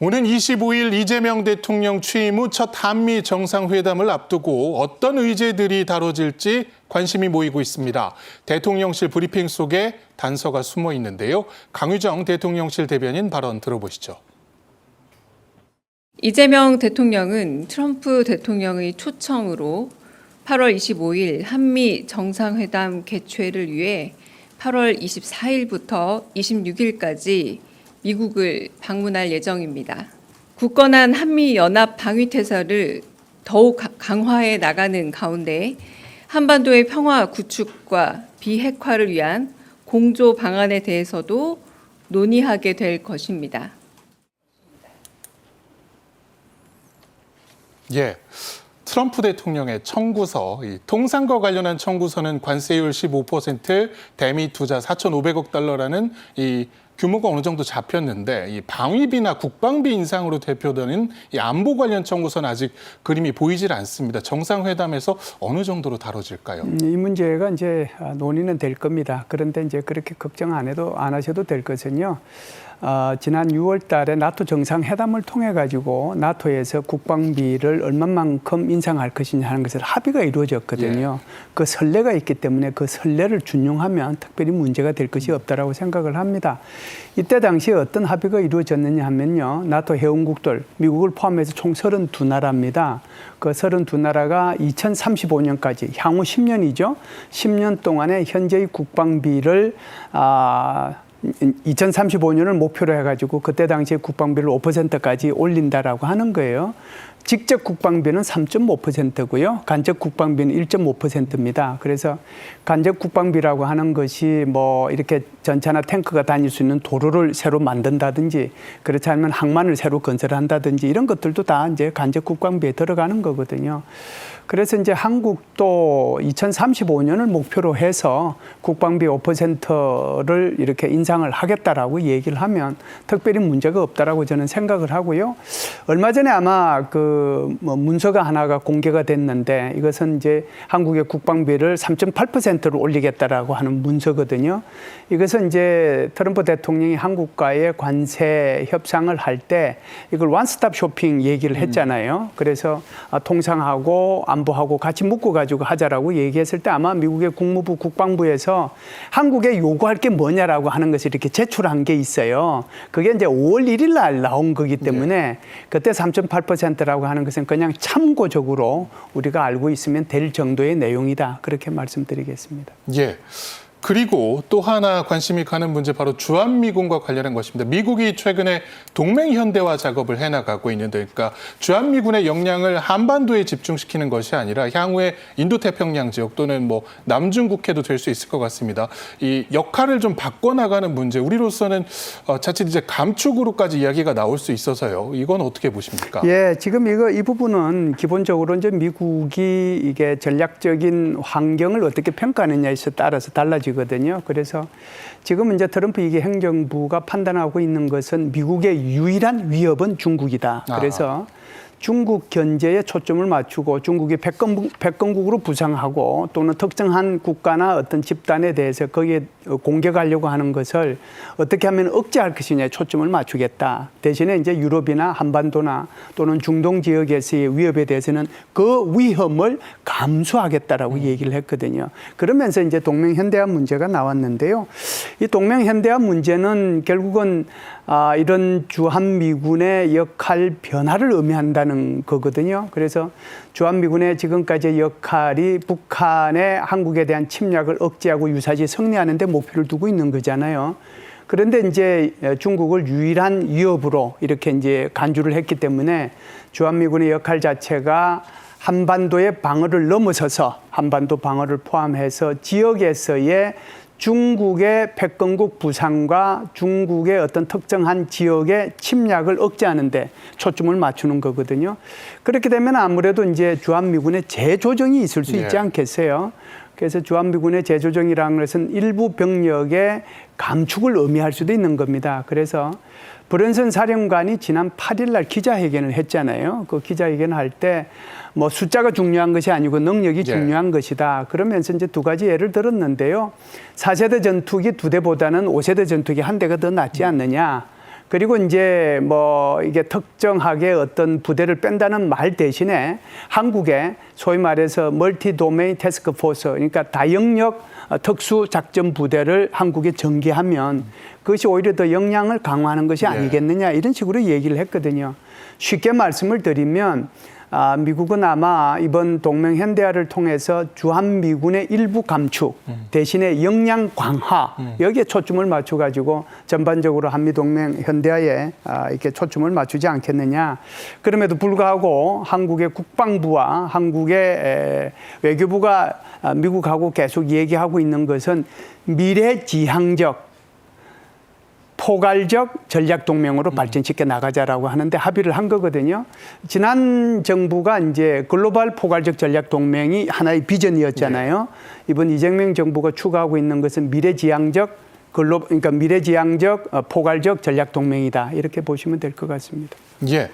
오는 25일 이재명 대통령 취임 후 첫 한미 정상회담을 앞두고 어떤 의제들이 다뤄질지 관심이 모이고 있습니다. 대통령실 브리핑 속에 단서가 숨어 있는데요. 강유정 대통령실 대변인 발언 들어보시죠. 이재명 대통령은 트럼프 대통령의 초청으로 8월 25일 한미 정상회담 개최를 위해 8월 24일부터 26일까지 미국을 방문할 예정입니다. 굳건한 한미 연합 방위 태세를 더욱 가- 강화해 나가는 가운데 한반도의 평화 구축과 비핵화를 위한 공조 방안에 대해서도 논의하게 될 것입니다. 예. 트럼프 대통령의 청구서, 이 통상과 관련한 청구서는 관세율 15%, 대미 투자 4,500억 달러라는 이 규모가 어느 정도 잡혔는데 이 방위비나 국방비 인상으로 대표되는 이 안보 관련 청구서는 아직 그림이 보이질 않습니다. 정상회담에서 어느 정도로 다뤄질까요? 음, 이 문제가 이제 아, 논의는 될 겁니다. 그런데 이제 그렇게 걱정 안 해도 안 하셔도 될 것은요. 어, 지난 6월 달에 나토 정상회담을 통해 가지고 나토에서 국방비를 얼마만큼 인상할 것이냐 하는 것을 합의가 이루어졌거든요. 그 선례가 있기 때문에 그 선례를 준용하면 특별히 문제가 될 것이 없다라고 생각을 합니다. 이때 당시에 어떤 합의가 이루어졌느냐 하면요. 나토 회원국들 미국을 포함해서 총 32나라입니다. 그 32나라가 2035년까지 향후 10년이죠. 10년 동안에 현재의 국방비를 아 2035년을 목표로 해가지고 그때 당시에 국방비를 5%까지 올린다라고 하는 거예요. 직접 국방비는 3.5%고요. 간접 국방비는 1.5%입니다. 그래서 간접 국방비라고 하는 것이 뭐 이렇게 전차나 탱크가 다닐 수 있는 도로를 새로 만든다든지 그렇지 않으면 항만을 새로 건설한다든지 이런 것들도 다 이제 간접 국방비에 들어가는 거거든요. 그래서 이제 한국도 2035년을 목표로 해서 국방비 5%를 이렇게 인상 을 하겠다라고 얘기를 하면 특별히 문제가 없다라고 저는 생각을 하고요. 얼마 전에 아마 그 뭐 문서가 하나가 공개가 됐는데 이것은 이제 한국의 국방비를 3.8%로 올리겠다라고 하는 문서거든요. 이것은 이제 트럼프 대통령이 한국과의 관세 협상을 할 때 이걸 원스톱 쇼핑 얘기를 했잖아요. 그래서 아, 통상하고 안보하고 같이 묶어 가지고 하자라고 얘기했을 때 아마 미국의 국무부 국방부에서 한국에 요구할 게 뭐냐라고 하는 것을 이렇게 제출한 게 있어요. 그게 이제 5월 1일 날 나온 거기 때문에 그때 3.8%라고 하는 것은 그냥 참고적으로 우리가 알고 있으면 될 정도의 내용이다. 그렇게 말씀드리겠습니다. 예. 그리고 또 하나 관심이 가는 문제 바로 주한미군과 관련한 것입니다. 미국이 최근에 동맹 현대화 작업을 해나가고 있는데, 그러니까 주한미군의 역량을 한반도에 집중시키는 것이 아니라 향후에 인도태평양 지역 또는 뭐 남중국해도 될 수 있을 것 같습니다. 이 역할을 좀 바꿔나가는 문제, 우리로서는 어, 자칫 이제 감축으로까지 이야기가 나올 수 있어서요. 이건 어떻게 보십니까? 예, 지금 이거 이 부분은 기본적으로 이제 미국이 이게 전략적인 환경을 어떻게 평가하느냐에 따라서 달라지 거든요. 그래서 지금 이제 트럼프 이게 행정부가 판단하고 있는 것은 미국의 유일한 위협은 중국이다. 그래서 중국 견제에 초점을 맞추고 중국이 백건국, 백건국으로 부상하고 또는 특정한 국가나 어떤 집단에 대해서 거기에 공격하려고 하는 것을 어떻게 하면 억제할 것이냐에 초점을 맞추겠다. 대신에 이제 유럽이나 한반도나 또는 중동 지역에서의 위협에 대해서는 그 위험을 감수하겠다라고 얘기를 했거든요. 그러면서 이제 동맹 현대화 문제가 나왔는데요. 이 동맹 현대화 문제는 결국은 아, 이런 주한미군의 역할 변화를 의미 한다는 거거든요. 그래서 주한미군의 지금까지의 역할이 북한의 한국에 대한 침략을 억제하고 유사시 승리하는 데 목표를 두고 있는 거잖아요. 그런데 이제 중국을 유일한 위협으로 이렇게 이제 간주를 했기 때문에 주한미군의 역할 자체가 한반도의 방어를 넘어서서 한반도 방어를 포함해서 지역에서의 중국의 패권국 부상과 중국의 어떤 특정한 지역의 침략을 억제하는데 초점을 맞추는 거거든요. 그렇게 되면 아무래도 이제 주한미군의 재조정이 있을 수 있지 예. 않겠어요? 그래서 주한미군의 재조정이라는 것은 일부 병력의 감축을 의미할 수도 있는 겁니다. 그래서 브런슨 사령관이 지난 8일 날 기자회견을 했잖아요. 그 기자회견 할 때 뭐 숫자가 중요한 것이 아니고 능력이 예. 중요한 것이다. 그러면서 이제 두 가지 예를 들었는데요. 4세대 전투기 두 대보다는 5세대 전투기 한 대가 더 낫지 않느냐. 그리고 이제 뭐 이게 특정하게 어떤 부대를 뺀다는 말 대신에 한국에 소위 말해서 멀티 도메인 태스크 포스 그러니까 다영역 어, 특수 작전 부대를 한국에 전개하면 그것이 오히려 더 역량을 강화하는 것이 예. 아니겠느냐 이런 식으로 얘기를 했거든요. 쉽게 말씀을 드리면 아, 미국은 아마 이번 동맹 현대화를 통해서 주한 미군의 일부 감축 대신에 역량 강화 여기에 초점을 맞춰 가지고 전반적으로 한미 동맹 현대화에 아, 이렇게 초점을 맞추지 않겠느냐. 그럼에도 불구하고 한국의 국방부와 한국의 에, 외교부가 아, 미국하고 계속 얘기하고 있는 것은 미래지향적 포괄적 전략 동맹으로 발전시켜 나가자라고 하는데 합의를 한 거거든요. 지난 정부가 이제 글로벌 포괄적 전략 동맹이 하나의 비전이었잖아요. 이번 이재명 정부가 추구하고 있는 것은 미래지향적 글로 그러니까 미래지향적 어, 포괄적 전략 동맹이다 이렇게 보시면 될 것 같습니다. 예.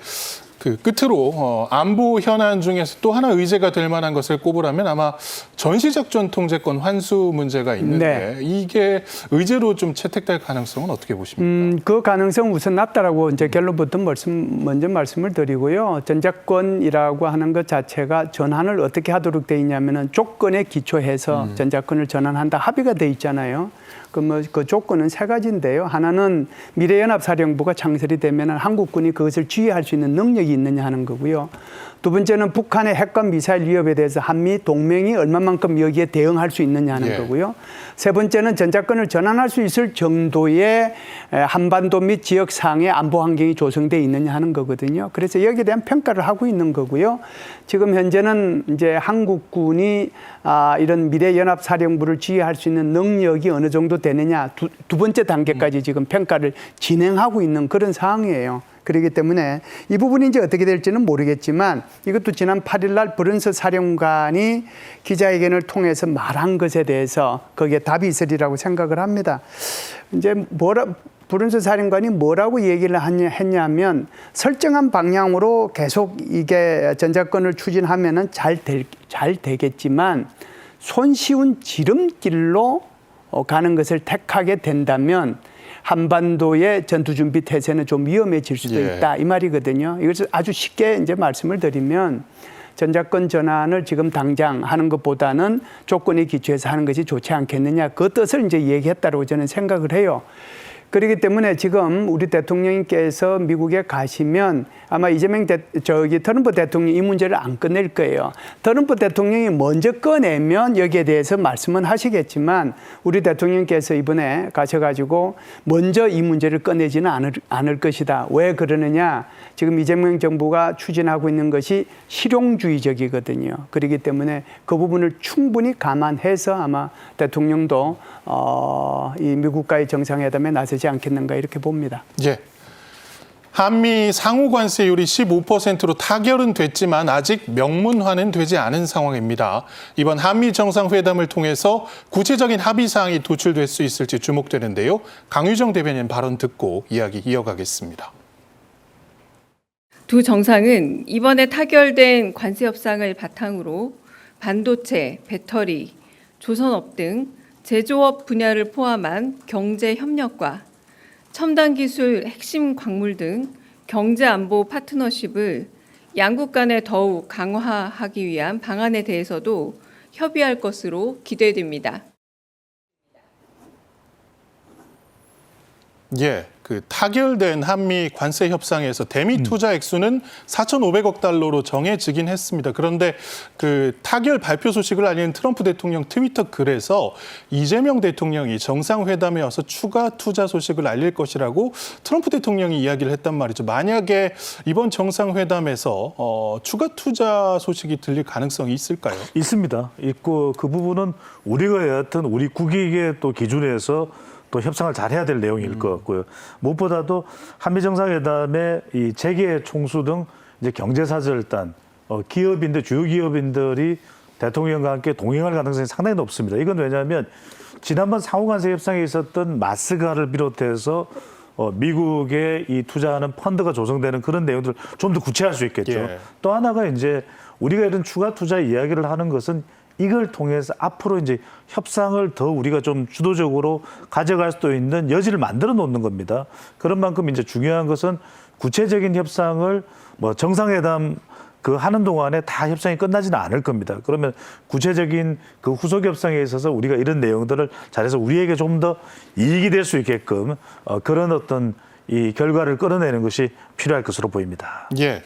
그 끝으로 어, 안보 현안 중에서 또 하나 의제가 될 만한 것을 꼽으라면 아마 전시작전 통제권 환수 문제가 있는데 이게 의제로 좀 채택될 가능성은 어떻게 보십니까? 음, 그 가능성 우선 낮다라고 이제 결론부터 말씀 먼저 말씀을 드리고요. 전자권이라고 하는 것 자체가 전환을 어떻게 하도록 돼 있냐면은 조건에 기초해서 전자권을 전환한다 합의가 돼 있잖아요. 그뭐 그 조건은 세 가지인데요. 하나는 미래연합사령부가 창설이 되면은 한국군이 그것을 지휘할 수 있는 능력이 있느냐 하는 거고요. 두 번째는 북한의 핵과 미사일 위협에 대해서 한미 동맹이 얼마만큼 여기에 대응할 수 있느냐 하는 예. 거고요. 세 번째는 전자권을 전환할 수 있을 정도의 에, 한반도 및 지역 상의 안보 환경이 조성돼 있느냐 하는 거거든요. 그래서 여기에 대한 평가를 하고 있는 거고요. 지금 현재는 이제 한국군이 아, 이런 미래연합사령부를 지휘할 수 있는 능력이 어느 정도 되느냐 두, 두 번째 단계까지 지금 평가를 진행하고 있는 그런 상황이에요. 그렇기 때문에 이 부분이 이제 어떻게 될지는 모르겠지만 이것도 지난 8일 날 브런스 사령관이 기자회견을 통해서 말한 것에 대해서 거기에 답이 있으리라고 생각을 합니다. 이제 뭐라 브런스 사령관이 뭐라고 얘기를 했냐면 설정한 방향으로 계속 이게 전자권을 추진하면은 잘, 될, 잘 되겠지만 손쉬운 지름길로 어, 가는 것을 택하게 된다면 한반도의 전투 준비 태세는 좀 위험해질 수도 예. 있다 이 말이거든요. 이것을 아주 쉽게 이제 말씀을 드리면 전자권 전환을 지금 당장 하는 것보다는 조건에 기초해서 하는 것이 좋지 않겠느냐 그 뜻을 이제 얘기했다고 저는 생각을 해요. 그렇기 때문에 지금 우리 대통령님께서 미국에 가시면 아마 이재명 대, 저기 트럼프 대통령이 이 문제를 안 끝낼 거예요. 트럼프 대통령이 먼저 꺼내면 여기에 대해서 말씀은 하시겠지만 우리 대통령께서 이번에 가셔가지고 먼저 이 문제를 꺼내지는 않을, 않을 것이다. 왜 그러느냐? 지금 이재명 정부가 추진하고 있는 것이 실용주의적이거든요. 그렇기 때문에 그 부분을 충분히 감안해서 아마 대통령도 어, 이 미국과의 정상회담에 나서지 않겠는가 이렇게 봅니다. 예. 한미 상호 관세율이 15%로 타결은 됐지만 아직 명문화는 되지 않은 상황입니다. 이번 한미 정상회담을 통해서 구체적인 합의 사항이 도출될 수 있을지 주목되는데요. 강유정 대변인 발언 듣고 이야기 이어가겠습니다. 두 정상은 이번에 타결된 관세 협상을 바탕으로 반도체, 배터리, 조선업 등 제조업 분야를 포함한 경제 협력과 첨단 기술, 핵심 광물 등 경제 안보 파트너십을 양국 간에 더욱 강화하기 위한 방안에 대해서도 협의할 것으로 기대됩니다. 예, 그 타결된 한미 관세 협상에서 대미 투자 액수는 4,500억 달러로 정해지긴 했습니다. 그런데 그 타결 발표 소식을 알리는 트럼프 대통령 트위터 글에서 이재명 대통령이 정상회담에 와서 추가 투자 소식을 알릴 것이라고 트럼프 대통령이 이야기를 했단 말이죠. 만약에 이번 정상회담에서 어, 추가 투자 소식이 들릴 가능성이 있을까요? 있습니다. 있고 그 부분은 우리가 여하튼 우리 국익의 또 기준에서 또 협상을 잘 해야 될 내용일 것 같고요. 무엇보다도 한미 정상회담의 이 재계 총수 등 이제 경제사절단 어, 기업인들 주요 기업인들이 대통령과 함께 동행할 가능성이 상당히 높습니다. 이건 왜냐하면 지난번 상호관세 협상에 있었던 마스가를 비롯해서 어, 미국의 이 투자하는 펀드가 조성되는 그런 내용들 좀더 구체화할 수 있겠죠. 예. 또 하나가 이제 우리가 이런 추가 투자 이야기를 하는 것은 이걸 통해서 앞으로 이제 협상을 더 우리가 좀 주도적으로 가져갈 수도 있는 여지를 만들어 놓는 겁니다. 그런 만큼 이제 중요한 것은 구체적인 협상을 뭐 정상회담 그 하는 동안에 다 협상이 끝나지는 않을 겁니다. 그러면 구체적인 그 후속 협상에 있어서 우리가 이런 내용들을 잘해서 우리에게 좀 더 이익이 될 수 있게끔 어, 그런 어떤 이 결과를 끌어내는 것이 필요할 것으로 보입니다. 예.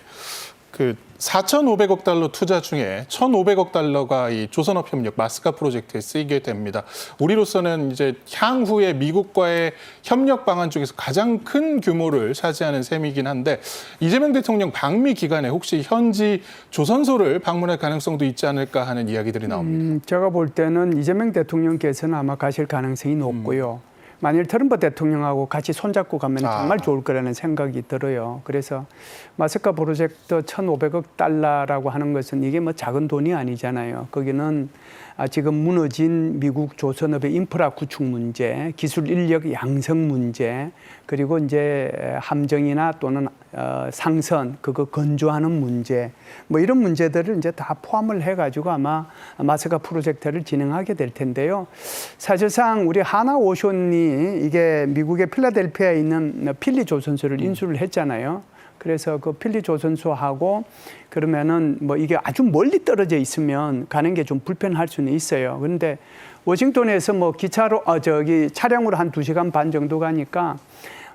그 4,500억 달러 투자 중에 1,500억 달러가 이 조선업 협력 마스카 프로젝트에 쓰이게 됩니다. 우리로서는 이제 향후에 미국과의 협력 방안 중에서 가장 큰 규모를 차지하는 셈이긴 한데 이재명 대통령 방미 기간에 혹시 현지 조선소를 방문할 가능성도 있지 않을까 하는 이야기들이 나옵니다. 음, 제가 볼 때는 이재명 대통령께서는 아마 가실 가능성이 높고요. 만일 트럼프 대통령하고 같이 손잡고 가면 아. 정말 좋을 거라는 생각이 들어요. 그래서 마스카 프로젝트 1,500억 달러라고 하는 것은 이게 뭐 작은 돈이 아니잖아요. 거기는 아, 지금 무너진 미국 조선업의 인프라 구축 문제, 기술 인력 양성 문제, 그리고 이제 함정이나 또는 어, 상선 그거 건조하는 문제, 뭐 이런 문제들을 이제 다 포함을 해가지고 아마 마스카 프로젝트를 진행하게 될 텐데요. 사실상 우리 하나 오션이 이게 미국의 필라델피아에 있는 필리 조선소를 인수를 했잖아요. 그래서 그 필리 조선소하고 그러면은 뭐 이게 아주 멀리 떨어져 있으면 가는 게 좀 불편할 수는 있어요. 그런데 워싱턴에서 뭐 기차로 어 저기 차량으로 한 두시간반 정도 가니까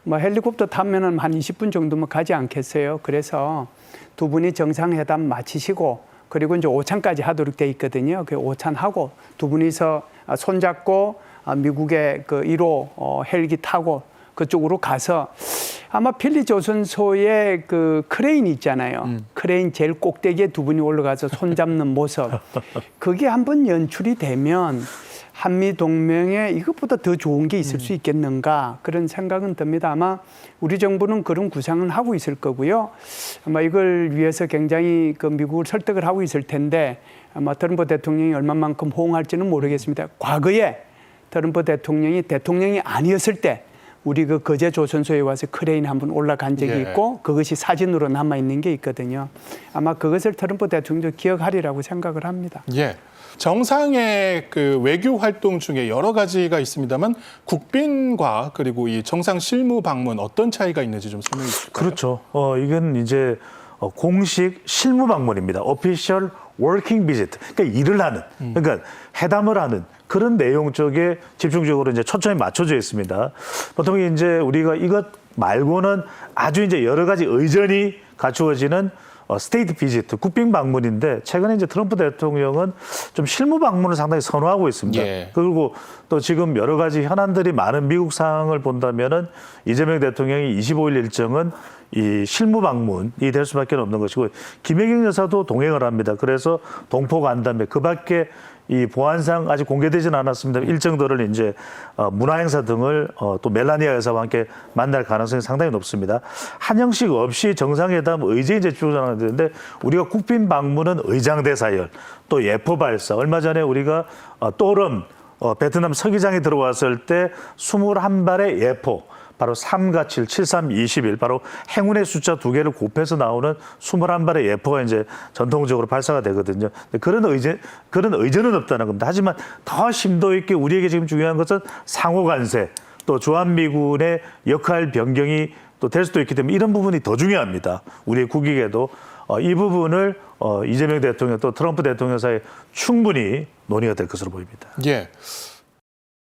뭐 헬리콥터 타면은 한 20분 정도면 가지 않겠어요. 그래서 두 분이 정상회담 마치시고 그리고 이제 오찬까지 하도록 돼 있거든요. 그 오찬하고 두 분이서 아, 손잡고 아, 미국의 그 1호 어, 헬기 타고 그쪽으로 가서 아마 필리 조선소의 그 크레인 있잖아요. 크레인 제일 꼭대기에 두 분이 올라가서 손 잡는 모습. 그게 한번 연출이 되면 한미 동맹에 이것보다 더 좋은 게 있을 수 있겠는가 그런 생각은 듭니다. 아마 우리 정부는 그런 구상은 하고 있을 거고요. 아마 이걸 위해서 굉장히 그 미국을 설득을 하고 있을 텐데 아마 트럼프 대통령이 얼마만큼 호응할지는 모르겠습니다. 과거에 트럼프 대통령이 대통령이 아니었을 때 우리 그 거제 조선소에 와서 크레인 한 번 올라간 적이 예. 있고 그것이 사진으로 남아 있는 게 있거든요. 아마 그것을 트럼프 대통령도 기억하리라고 생각을 합니다. 예. 정상의 그 외교 활동 중에 여러 가지가 있습니다만 국빈과 그리고 이 정상 실무 방문 어떤 차이가 있는지 좀 설명해 주실까요? 그렇죠. 어, 이건 이제 어, 공식 실무 방문입니다. Working visit. 그러니까 일을 하는, 그러니까 회담을 하는 그런 내용 쪽에 집중적으로 이제 초점이 맞춰져 있습니다. 보통 이제 우리가 이것 말고는 아주 이제 여러 가지 의전이 갖추어지는 어, 스테이트 비지트, 국빈 방문인데 최근에 이제 트럼프 대통령은 좀 실무 방문을 상당히 선호하고 있습니다. 예. 그리고 또 지금 여러 가지 현안들이 많은 미국 상황을 본다면은 이재명 대통령이 25일 일정은 이 실무 방문이 될 수밖에 없는 것이고 김혜경 여사도 동행을 합니다. 그래서 동포 간담회 그밖에 이 보안상 아직 공개되지는 않았습니다. 일정들을 이제 어, 문화 행사 등을 어, 또 멜라니아 여사와 함께 만날 가능성이 상당히 높습니다. 한영식 없이 정상회담 의제 이제 주장하는 되는데 우리가 국빈 방문은 의장 대 사열 또 예포 발사 얼마 전에 우리가 어, 또름 어, 베트남 서기장이 들어왔을 때 21발의 예포 바로 3가 7, 7, 3, 21 바로 행운의 숫자 두 개를 곱해서 나오는 21발의 예포가 이제 전통적으로 발사가 되거든요. 그런 의제 그런 의전은 없다는 겁니다. 하지만 더 심도 있게 우리에게 지금 중요한 것은 상호 간세 또 주한미군의 역할 변경이 또 될 수도 있기 때문에 이런 부분이 더 중요합니다. 우리의 국익에도 어, 이 부분을 어, 이재명 대통령 또 트럼프 대통령 사이에 충분히 논의가 될 것으로 보입니다. 예.